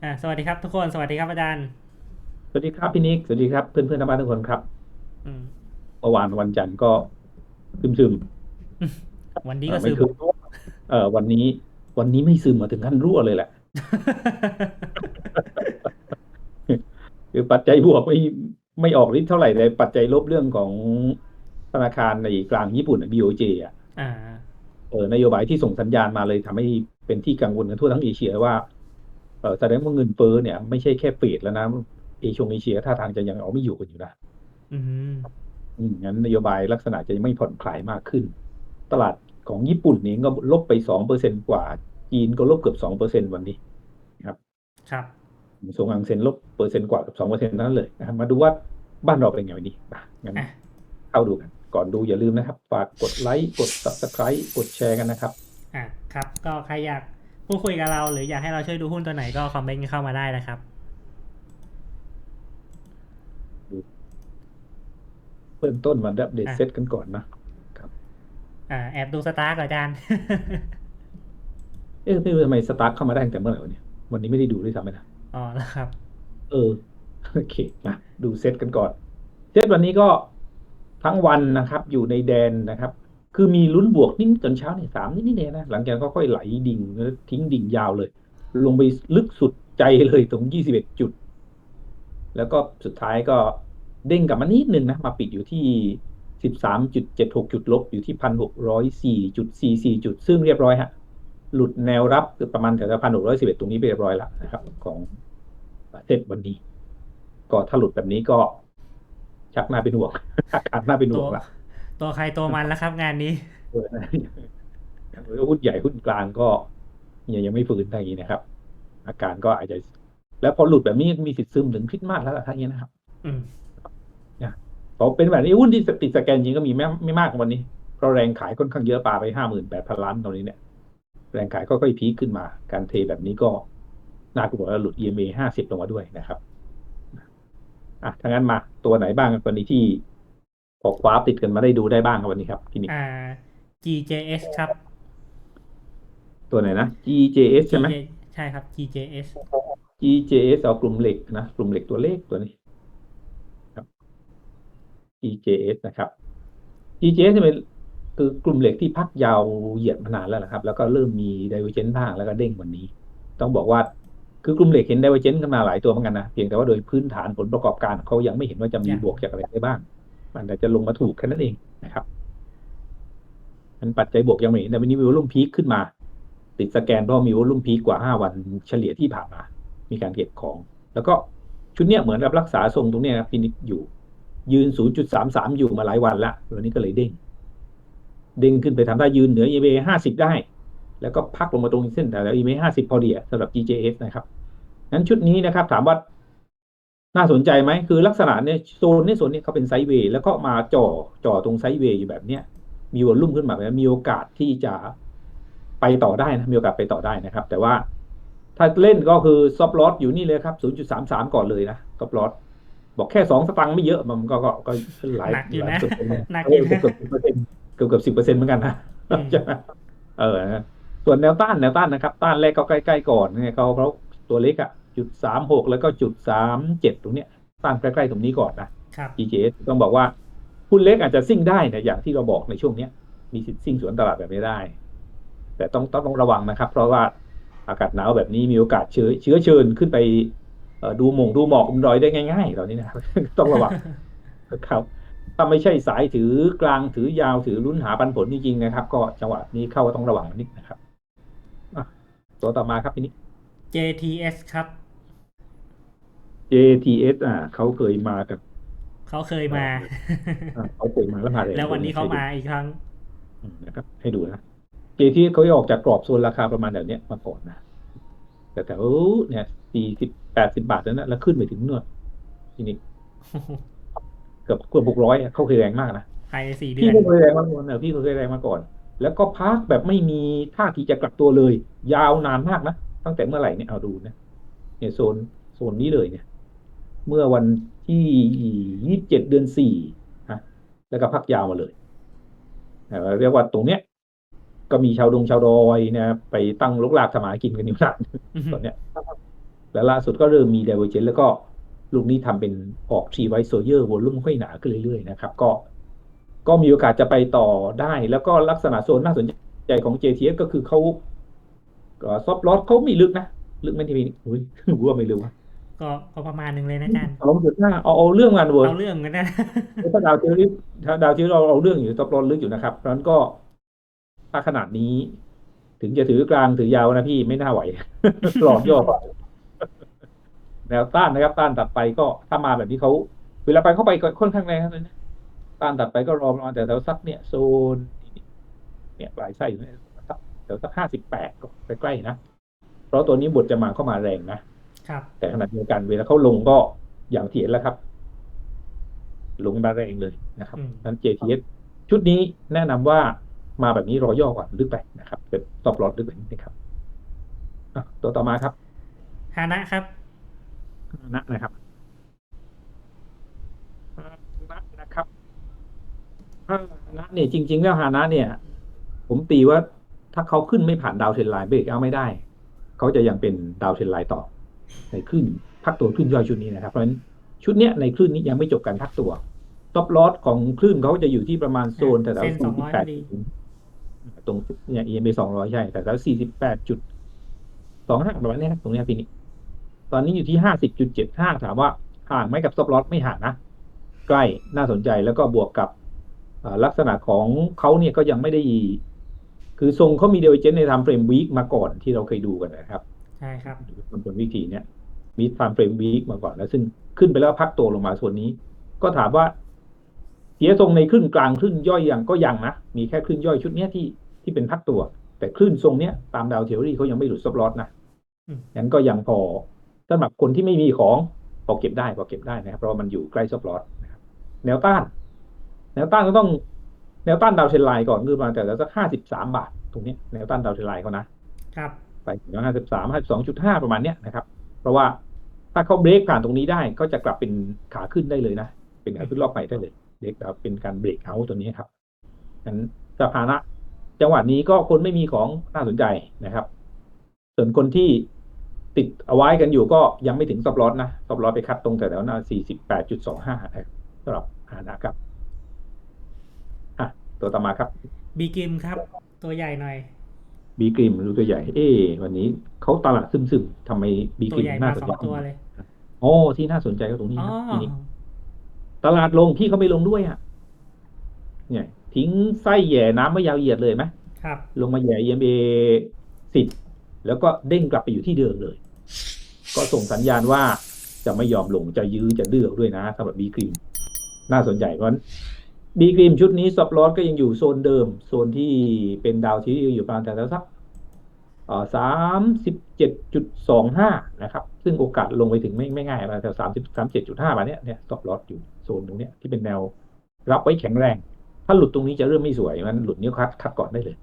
อ่าสวัสดีครับทุกคนสวัสดีครับอาจารย์ สวัสดีครับพี่นิกสวัสดีครับเพื่อนเพื่อนๆทางบ้านทุกคนครับอืมเมื่อวานวันจันทร์ก็ซึมซึมวันๆนี้เอ่ก็อไม่ซึมคือเออวันนี้ วันนี้ไม่ซึมมาถึงขั้นรั่วเลยแหละคือปัจจัยบวกไม่ไม่ออกฤทธิ์เท่าไหร่เลยปัจจัยลบเรื่องของธนาคารในกลางญี่ปุ่นอะ BOJ อะอ่าเออนโยบายที่ส่งสัญญาณมาเลยทำให้เป็นที่กังวลกันทั่วทั้งเอเชียว่าเออ แสดงว่าเงินเฟ้อเนี่ยไม่ใช่แค่เฟดแล้วนะเอเชียเอเชียท่าทางจะยังเอาไม่อยู่กันอยู่นะอืมอืมงั้นนโยบายลักษณะจะไม่ผ่อนคลายมากขึ้น ตลาดของญี่ปุ่นนี่ก็ลบไปสองเปอร์เซ็นกว่า จีนก็ลบเกือบสองเปอร์เซ็นวันนี้ครับส่งอังเซนลบเปอร์เซ็นต์กว่ากับสองเปอร์เซ็นต์นั้นเลยนะครับมาดูว่าบ้านเราเป็นไงวันนี้อะงั้นอะเข้าดูกัน ก่อนดูอย่าลืมนะครับ ฝากกดไลค์ กด subscribe กดแชร์กันนะครับ อะครับ ก็ใครอยาก พูดคุยกับเราหรืออยากให้เราช่วยดูหุ้นตัวไหนก็คอมเมนต์เข้ามาได้นะครับ เริ่มต้นมาอัปเดตอะเซตกันก่อนนะอ่าแอบดูสตาร์ก่อนอาจารย์ เอ๊ะไม่รู้ทำไมสตาร์ทเข้ามาได้ตั้งแต่เมื่อไหร่วะเนี่ยวันนี้ไม่ได้ดูด้วยซ้ำไปนะอ๋อแล้วครับ เออโอเคมาดูเซตกันก่อน เซตวันนี้ก็ทั้งวันนะครับ อยู่ในแดนนะครับ คือมีลุ้นบวกนิดตอนเช้าเนี่ยสามนิดนิดเองนะหลังจากก็ค่อยไหลดิ่งแล้วทิ้งดิ่งยาวเลย ลงไปลึกสุดใจเลยตรงยี่สิบเอ็ดจุด แล้วก็สุดท้ายก็เด้งกลับมานิดนึงนะ มาปิดอยู่ที่สิบสามจุดเจ็ดหกจุดลบอยู่ที่พันหกร้อยสี่จุดสี่สี่จุด ซึ่งเรียบร้อยฮะ หลุดแนวรับคือประมาณแถวพันหกร้อยสิบเอ็ดตรงนี้ไปเรียบร้อยแล้วนะครับ ของประเทศวันนี้ ก็ถ้าหลุดแบบนี้ก็ชักหน้าเป็นห่วงอาการหน้าเป็นห่ววงละ ตัวใครตัวมันแล้วครับงานนี้เออนะแล้วหุ้นใหญ่หุ้นกลางก็ยังยังไม่ฟื้นทางนี้นะครับ อาการก็อาจจะ แล้วพอหลุดแบบนี้มีสิทธิ์ซึมถึงคริดมากแล้วล่ะทางนี้นะครับ อืมพอเป็นแบบนี้หุ้นที่ติดสแกนจริงก็มีไม่ไม่มากวันนี้เพราะแรงขายค่อนข้างเยอะปาไปห้าหมื่นแปดพันล้านตอนนี้เนี่ย แรงขายก็ค่อยๆพีคขึ้นมา การเทแบบนี้ก็น่ากลัวแล้วหลุด EMA ห้าสิบลงมาด้วยนะครับอะถ้างั้นมาตัวไหนบ้างวันนี้ที่ พอคว้าติดกันมาได้ดูได้บ้างครับวันนี้ครับพี่นิก อ่า GJS ครับ ตัวไหนนะ GJS ใช่ไหม GJ ใช่ครับ GJS GJS เอากลุ่มเหล็กนะกลุ่มเหล็กตัวเลขตัวนี้ครับ GJS นะครับ GJS เนี่ยเป็นคือกลุ่มเหล็กที่พักยาวเหยียดมานานแล้วนะครับ แล้วก็เริ่มมีไดเวอร์เจนบ้างแล้วก็เด้งวันนี้ ต้องบอกว่าคือกลุ่มเหล็กเห็นไดเวอร์เจนกันมาหลายตัวเหมือนกันนะเพียงแต่ว่าโดยพื้นฐานผลประกอบการเขายังไม่เห็นว่าจะมียังบวกจากอะไรได้บ้าง มันอาจจะลงมาถูกแค่นั้นเองนะครับมันปัจจัยบวกยังไม่เห็นแต่วันนี้มีวอลุ่มพีคขึ้นมา ติดสแกนเพราะมีวอลุ่มพีคกว่า 5 วันเฉลี่ยที่ผ่านมา มีการเก็บของ แล้วก็ชุดเนี้ยเหมือนกับรักษาทรงตรงเนี้ยครับพินิจอยู่ ยืน 0.33 อยู่มาหลายวันละวันนี้ก็เลยเด้งเด้งขึ้นไปทำได้ยืนเหนือ EMA 50 ได้ แล้วก็พักลงมาตรงเส้นแถว EMA 50 พอดีสำหรับ GJS นะครับงั้นชุดนี้นะครับถามว่า น่าสนใจไหมคือลักษณะเนี่ยโซนเนี่ยโซนเนี้เขาเป็นไซด์เวย์แล้วก็มาจ่อจ่อตรงไซด์เวย์อยู่แบบเนี้ยมีวอลลุ่มขึ้นมาแบบนี้มีโอกาสที่จะไปต่อได้นะมีโอกาสไปต่อได้นะครับ แต่ว่าถ้าเล่นก็คือซอฟลอสอยู่นี่เลยครับ 0.33 ก่อนเลยนะซอฟลอสบอกแค่สองสตังค์ไม่เยอะมันก็ก็ก็หลายหนักอยู่หลานะเกือบหนักอยู่นะเกือบสิบเปอร์เซ็นต์เกือบเกือบสิบเปอร์เซ็นต์เหมือนกันนะอืมใช่ไหมเออนะส่วนแนวต้านแนวต้านนะครับ ต้านแรกก็ใกล้ๆก่อนไงเขาเขาตัวเล็กอะ จุดสามหกแล้วก็จุดสามเจ็ดตรงเนี้ยต้านใกล้ๆตรงนี้ก่อนนะครับ GJS ต้องบอกว่าหุ้นเล็กอาจจะซิ่งได้นะอย่างที่เราบอกในช่วงเนี้ย มีสิทธิ์ซิ่งสวนตลาดแบบนี้ได้ แต่ต้องต้องต้องระวังนะครับ เพราะว่าอากาศหนาวแบบนี้มีโอกาสเชื้อเชื้อเชิญขึ้นไปเอ่อดูหมงดูหมอกดูดอยได้ง่ายๆตอนนี้นะครับต้องระวังนะครับถ้าไม่ใช่สายถือกลางถือยาวถือลุ้นหาปันผลจริงๆนะครับ ก็จังหวะนี้เข้าต้องระวังนิดนะครับอะตัวต่อมาครับทีนี้ JTS ครับ JTS อ่าเขาเคยมากับเขาเคยมาอ่าเขาเคยมาแล้วมารงแล้ววันนี้เขามาอีกครั้งอืมนะครับ ให้ดูนะ JTS เขาออกจากกรอบโซนราคาประมาณแบบเนี้ยมาก่อนนะแต่แถวเนี่ยสี่สิบแปดสิบาทนั้นนะแล้วขึ้นไปถึงนวดทีนี้เกือบเกือบหกร้อยเขาเคยแรงมากนะภายในสี่เดืพี่อนก็เคยแรงมาก่อนเออพี่ก็เคยแรงมาก่อน แล้วก็พักแบบไม่มีท่าทีจะกลับตัวเลย ยาวนานมากนะ ตั้งแต่เมื่อไหร่เนี่ยเอาดูนะเนี่ยโซนโซนนี้เลยเนี่ย เมื่อวันที่ยี่สิบเจ็ดเดือนสี่ฮะแล้วก็พักยาวมาเลยเอ่อเรียกว่าตรงเนี้ย ก็มีชาวดงชาวดอยนะไปตั้งลกลากสมากินกันอยู่นานตอนเนี้ยแล้วล่าสุดก็เริ่มมี divergence แล้วก็ลูกนี้ทำเป็นออก tree white soldier วอลุ่มค่อยหนาขึ้นเรื่อยๆนะครับ ก็ ก็มีโอกาสจะไปต่อได้ แล้วก็ลักษณะโซนน่าสนใจของ JTS ก็คือเขา ซอฟต์ลอสเขาไม่ลึกนะ ลึกไหม่ทีนี้อุ้ยรู้ว่าไม่ลึกวะก็ก็ประมาณหนึ่งเลยนะอาจารย์สองจุดห้าเอาเอาเรื่องงานเวิร์เอาเรื่องกันนะถ้าดาวเทอริถ้าดาวเทอริเราเอาเรื่องอยู่ซอฟต์ลอสลึกอยู่นะครับเพราะฉะนั้นก็ถ้าขนาดนี้ ถึงจะถือกลางถือยาวนะพี่ไม่น่าไหวหลอกย่อก่อนแนวต้านนะครับ ต้านตัดไปก็ถ้ามาแบบนี้เขาเวลาไปเข้าไปก็ค่อนข้างแรงครับเลยนะต้านตัดไปก็รอประมาณแต่แถวสักเนี่ยโซน เนี่ยปลายไส้อยู่เนี่ยสักแถวสักห้าสิบแปดก็ใกล้ๆนะ เพราะตัวนี้บทจะมาเข้ามาแรงนะครับ แต่ขณะเดียวกันเวลาเขาลงก็อย่างที่เห็นแล้วครับ ลงมาแรงเลยนะครับอืมนั้น JTS ชุดนี้แนะนำว่ามาแบบนี้รอย่อก่อนลึกไปนะครับเป็นตอบลอดลึกไปนิดนึงครับอะตัวต่อมาครับฮานะครับนะนะครับนะนะครับฮานะเนี่ยจริง ๆ แล้วฮานะเนี่ย ผมตีว่า ถ้าเขาขึ้นไม่ผ่านดาวเทรนไลน์เบรกเอาไม่ได้ เขาจะยังเป็นดาวเทรนไลน์ต่อ ในคลื่นพักตัวคลื่นย่อยชุดนี้นะครับ เพราะฉะนั้นชุดเนี้ยในคลื่นนี้ยังไม่จบการพักตัวท็อปลอสของคลื่นเขาจะอยู่ที่ประมาณโซนแต่แถวเส้นสี่สิบ200แปดพอดีตรงเนี่ย EMA สองร้อยใช่ แต่แถวสี่สิบแปดจุดสองห้าประมาณเนี้ยครับตรงเนี้ยพี่นิกตอนนี้อยู่ที่ห้าสิบจุดเจ็ดห้าถามว่าห่างไหมกับท็อปลอสไม่ห่างนะใกล้น่าสนใจแล้วก็บวกกับเอ่อลักษณะของเขาเนี่ยก็ยังไม่ได้ คือทรงเขามีเดเวเจนในทำเฟรมวีคมาก่อนที่เราเคยดูกันนะครับใช่ครับมันเป็นวิธีเนี้ยมีทำเฟรมวีคมาก่อนแล้ว ซึ่งขึ้นไปแล้วพักตัวลงมาส่วนนี้ ก็ถามว่าเสียทรงในครึ่งกลางครึ่งย่อยยังก็ยังนะมีแค่ครึ่งย่อยชุดเนี้ยที่ที่เป็นพักตัว แต่คลื่นทรงเนี้ยตามดาวเทอรี่เขายังไม่หลุดซับลอสนะอืมงั้นก็ยังพอสำหรับคนที่ไม่มีของพอเก็บได้พอเก็บได้นะครับเพราะว่ามันอยู่ใกล้ซับลอสนะครับแนวต้าน แนวต้านก็ต้อง แนวต้านดาวเทรนไลน์ก่อนคือประมาณแต่ละสักห้าสิบสามบาท ตรงเนี้ยแนวต้านดาวเทรนไลน์เขานะครับไปถึงห้าสิบสามห้าสองจุดห้าประมาณเนี้ยนะครับ เพราะว่าถ้าเขาเบรกผ่านตรงนี้ได้ก็จะกลับเป็นขาขึ้นได้เลยนะ เป็นขาขึ้นรอบใหม่ได้เลยเบรกแล้วเป็นการเบรกเอาตัวนี้ครับงั้นสถานะ จังหวะนี้ก็คนไม่มีของน่าสนใจนะครับ ส่วนคนที่ติดเอาไว้กันอยู่ก็ยังไม่ถึงซับลอสนะซับลอสไปคัดตรงแถวๆหน้าสี่สิบแปดจุดสองห้าสำหรับหานะครับอะ ตัวต่อมาครับบีกิมครับ ตัวใหญ่หน่อยบีกริมดูตัวใหญ่ เอ๊ะวันนี้เขาตลาดซึมๆทำไมบีตักวริมใหญ่น่ามาสนสอใจงตัวเลยโอ้ที่น่าสนใจก็ตรงนี้อ๋อครับทีนี้ตลาดลงพี่เขาไม่ลงด้วยอะ เนี่ย ทิ้งไส้แหย่น้ำไม่ยาวเหยียดเลยไหมครับ ลงมาแหย่ EMA สิบแล้วก็เด้งกลับไปอยู่ที่เดิมเลย ก็ส่งสัญญาณว่าจะไม่ยอมลงจะยื้อจะเลือกด้วยนะสำหรับบีกริมน่าสนใจเพราะฉะนั้น บีกริมชุดนี้ซับลอสก็ยังอยู่โซนเดิม โซนที่เป็นดาวที่อยู่ประมาณแต่ละสักสามสิบเจ็ดจุดสองห้านะครับ ซึ่งโอกาสลงไปถึงไม่ไม่ง่ายประมาณแถวสามสิบสามเจ็ดจุดห้ามาเนี้ยเนี่ยซับลอสอยู่โซนตรงเนี้ยที่เป็นแนวรับไว้แข็งแรง ถ้าหลุดตรงนี้จะเริ่มไม่สวย มันหลุดนิ้วคัดคัดก่อนได้เลย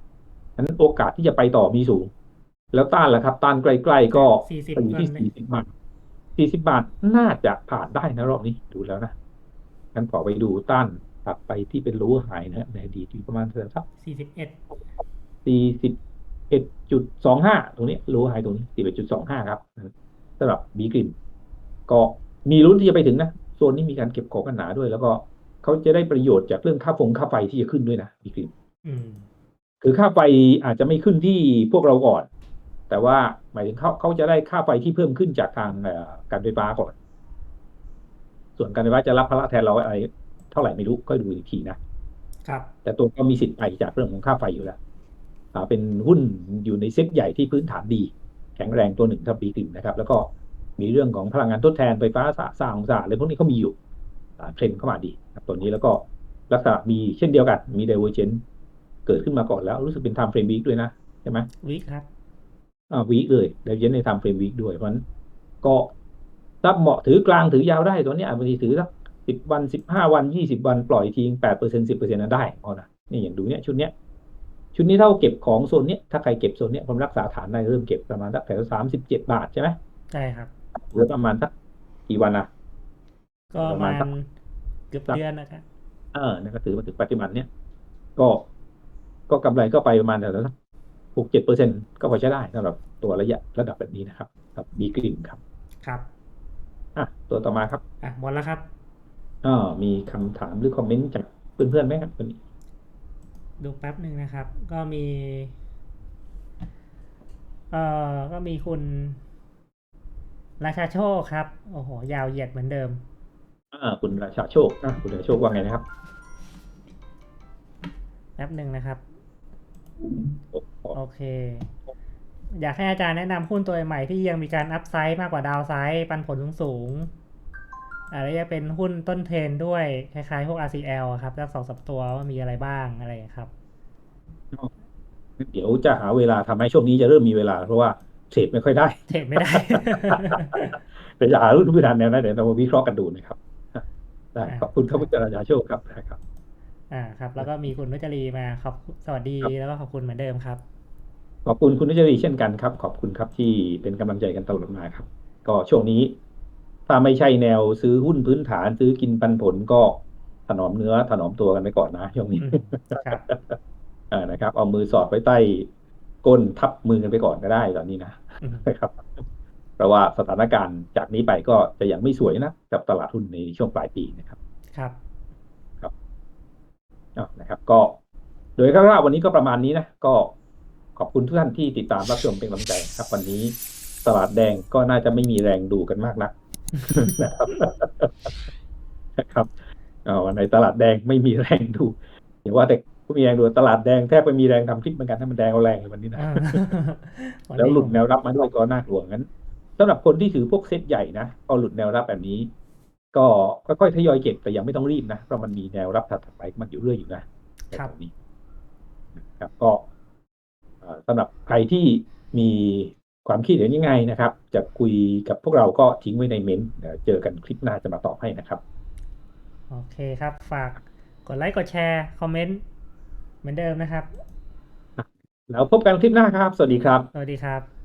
นั้นโอกาสที่จะไปต่อมีสูง แล้วต้านล่ะครับ ต้านใกล้ๆก็สี่สิบไปอยู่ที่ก่อนเลยสี่สิบบาทสี่สิบาทน่าจะผ่านได้นะรอบนี้ดูแล้วนะงั้นขอไปดูต้าน ตัดไปที่เป็นรู้หายนะฮะในอดีตอยู่ประมาณสักสี่สิบเอ็ดสี่สิบเอ็ดจุดสองห้าตรงนี้รู้หายตรงนี้สี่เอ็ดจุดสองห้าครับสำหรับบีกริมก็มีลุ้นที่จะไปถึงนะโซนนี้มีการเก็บของกันหนาด้วย แล้วก็เขาจะได้ประโยชน์จากเรื่องค่าฟงค่าไฟที่จะขึ้นด้วยนะบีกริมอืมคือค่าไฟอาจจะไม่ขึ้นที่พวกเราก่อน แต่ว่าหมายถึงเขาเขาจะได้ค่าไฟที่เพิ่มขึ้นจากทางเอ่อการไฟฟ้าก่อน ส่วนการไฟฟ้าจะรับภาระแทนเราอะไรเท่าไหร่ไม่รู้ก็ดูอีกทีนะครับ แต่ตัวก็มีสิทธิ์ไปจากเรื่องของค่าไฟอยู่แล้วอ่าเป็นหุ้นอยู่ในเซ็ตใหญ่ที่พื้นฐานดี แข็งแรงตัวหนึ่งถ้าปีกลิ่นนะครับ แล้วก็มีเรื่องของพลังงานทดแทนไฟฟ้าสะสร้างสะอะไรพวกนี้เขามีอยู่อ่าเทรนด์เข้ามาดีครับตัวนี้แล้วก็ลักษณะมีเช่นเดียวกัน มี divergence เกิดขึ้นมาก่อนแล้ว รู้สึกเป็น time frame week ด้วยนะ ใช่ไหมวิครับอ่าวีคเลยเดยวเย็นในทำเฟรมวีคด้วยเพราะฉะนั้นก็ถ้าเหมาะถือกลางถือยาวได้ตัวเนี้ยบางทีถือสัก สิบวันสิบห้าวันยี่สิบวันปล่อยทิ้งแปดเปอร์เซ็นสิบเปอร์เซ็นต์นั้นได้พอนะนี่อย่างดูเนี้ยชุดเนี้ยชุดนี้เท่าเก็บของโซนเนี้ยถ้าใครเก็บโซนเนี้ยผมรักษาฐานได้เริ่มเก็บประมาณสักแถวสามสิบเจ็ดบาทใช่ไหมใช่ครับหรือประมาณสักกี่วันนะก็ประมาณเกือบสักเดือนนะครับเออนั่นก็ถือมาถึงปัจจุบันเนี้ยก็ก็กำไรก็ไปประมาณแถวสักหกเจ็ดเปอร์เซ็นก็พอใช้ได้สำหรับตัวระยะระดับแบบนี้นะครับกับบีกริมครับ ครับอะตัวต่อมาครับอะหมดแล้วครับ อ่ามีคำถามหรือคอมเมนต์จากเพื่อนๆไหมครับวันนี้ดูแป๊บหนึ่งนะครับ ก็มี เอ่อ ก็มีคุณ ราชาโชคครับ โอ้โห ยาวเหยียดเหมือนเดิม อ่าคุณราชาโชคอะคุณราชาโชคว่าไงนะครับแป๊บหนึ่งนะครับ โอ้ขอโอเค อยากให้อาจารย์แนะนำหุ้นตัวใหม่ที่ยังมีการอัพไซด์มากกว่าดาวไซด์ปันผลสูงๆ อะไรจะเป็นหุ้นต้นเทรนด้วย คล้ายๆ พวก RCL อะครับแล้วสองสับตัวว่ามีอะไรบ้างอะไรอย่างเงี้ยครับเดี๋ยวจะหาเวลาทำให้ช่วงนี้จะเริ่มมีเวลา เพราะว่าเทรดไม่ค่อยได้ เทรดไม่ได้แต่จะหารุ่นพื้นฐานแนวนั้นเดี๋ยวเรามาวิเคราะห์กันดูนะครับได้อ่าขอบคุณครับคุณราชาโชคครับนะครับ อ่าครับ แล้วก็มีคุณนุจรีมาขอบสวัสดีครับแล้วก็ขอบคุณเหมือนเดิมครับ ขอบคุณคุณนุชรีเช่นกันครับ ขอบคุณครับที่เป็นกำลังใจกันตลอดมาครับ ก็ช่วงนี้ ถ้าไม่ใช่แนวซื้อหุ้นพื้นฐานซื้อกินปันผลก็ถนอมเนื้อถนอมตัวกันไปก่อนนะช่วงนี้อืมครับอ่านะครับ เอามือสอดไว้ใต้ก้นทับมือกันไปก่อนก็ได้ตอนนี้นะอืมนะครับเพราะว่าสถานการณ์จากนี้ไปก็จะยังไม่สวยนะกับตลาดหุ้นในช่วงปลายปีนะครับ ครับอะนะครับ ก็ โดยคร่าวๆวันนี้ก็ประมาณนี้นะก็ขอบคุณทุกท่านที่ติดตามรับชมเป็นกำลังใจครับ วันนี้ตลาดแดงก็น่าจะไม่มีแรงดูกันมากนักนะครับ นะครับเอ่อวันไหนตลาดแดงไม่มีแรงดูอย่าว่าแต่ผู้มีแรงดูตลาดแดงแทบไม่มีแรงทำคลิปเหมือนกันถ้ามันแดงเอาแรงเลยวันนี้นะอ่าวันแล้วนี้หลุดผมแนวรับมาด้วยก็น่ากลัวงั้นสำหรับคนที่ถือพวกเซตใหญ่นะพอหลุดแนวรับแบบนี้ ก็ค่อยๆทยอยเก็บแต่ยังไม่ต้องรีบนะเพราะมันมีแนวรับถัดๆไปมันอยู่เรื่อยอยู่นะในตรงนี้นะครับก็เอ่อสำหรับใครที่มี ความคิดเห็นยังไงนะครับ จะคุยกับพวกเราก็ทิ้งไว้ในเมนต์เดี๋ยวเจอกันคลิปหน้าจะมาตอบให้นะครับ โอเคครับ ฝากกดไลค์กดแชร์คอมเมนต์เหมือนเดิมนะครับ แล้วพบกันคลิปหน้าครับ สวัสดีครับ สวัสดีครับ